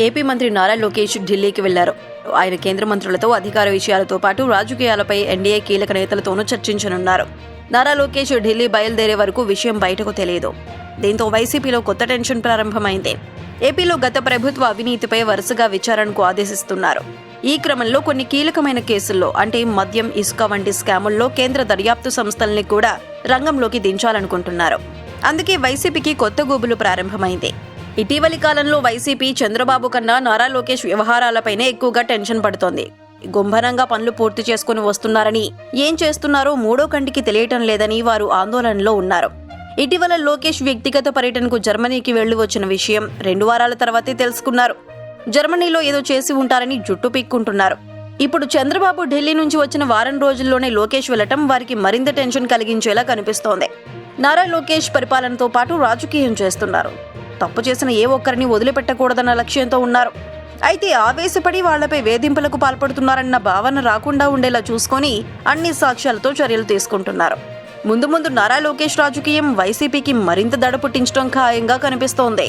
AP మంత్రి నారా లోకేష్ ఢిల్లీకి వెళ్ళారు. ఆయన కేంద్ర మంత్రులతో అధికార విషయాలతో పాటు రాజకీయాలపై ఎన్డీఏ కీలక నేతలతోనూ చర్చించనున్నారు. నారా లోకేష్ ఢిల్లీ బయలుదేరే వరకు విషయం బయటకు తెలియదు. దీంతో వైసీపీలో కొత్త టెన్షన్ ప్రారంభమైంది. ఏపీలో గత ప్రభుత్వ అవినీతిపై వరుసగా విచారణకు ఆదేశిస్తున్నారు. ఈ క్రమంలో కొన్ని కీలకమైన కేసుల్లో అంటే మద్యం ఇసుక వంటి స్కాముల్లో కేంద్ర దర్యాప్తు సంస్థల్ని కూడా రంగంలోకి దించాలనుకుంటున్నారు. అందుకే వైసీపీకి కొత్త గూబులు ప్రారంభమైంది. ఇటీవలి కాలంలో వైసీపీ చంద్రబాబు కన్నా నారా లోకేష్ వ్యవహారాలపైనే ఎక్కువగా టెన్షన్ పడుతోంది. గుంభనంగా పనులు పూర్తి చేసుకుని వస్తున్నారని ఏం చేస్తున్నారో మూడో కంటికి తెలియటం లేదని వారు ఆందోళనలో ఉన్నారు. ఇటీవల లోకేష్ వ్యక్తిగత పర్యటనకు జర్మనీకి వెళ్ళి వచ్చిన విషయం రెండు వారాల తర్వాతే తెలుసుకున్నారు. జర్మనీలో ఏదో చేసి ఉంటారని జుట్టు పీక్కుంటున్నారు. ఇప్పుడు చంద్రబాబు ఢిల్లీ నుంచి వచ్చిన వారం రోజుల్లోనే లోకేష్ వెళ్ళటం వారికి మరింత టెన్షన్ కలిగించేలా కనిపిస్తోంది. నారా లోకేష్ పరిపాలనతో పాటు రాజకీయం చేస్తున్నారు. తప్పు చేసిన ఏ ఒక్కరిని వదిలిపెట్టకూడదన్న లక్ష్యంతో ఉన్నారు. అయితే ఆవేశపడి వాళ్ళపై వేధింపులకు పాల్పడుతున్నారన్న భావన రాకుండా ఉండేలా చూసుకొని అన్ని సాక్ష్యాలతో చర్యలు తీసుకుంటున్నారు. ముందు ముందు నారా లోకేష్ రాజకీయం వైసీపీకి మరింత దడ పుట్టించడం ఖాయంగా కనిపిస్తోంది.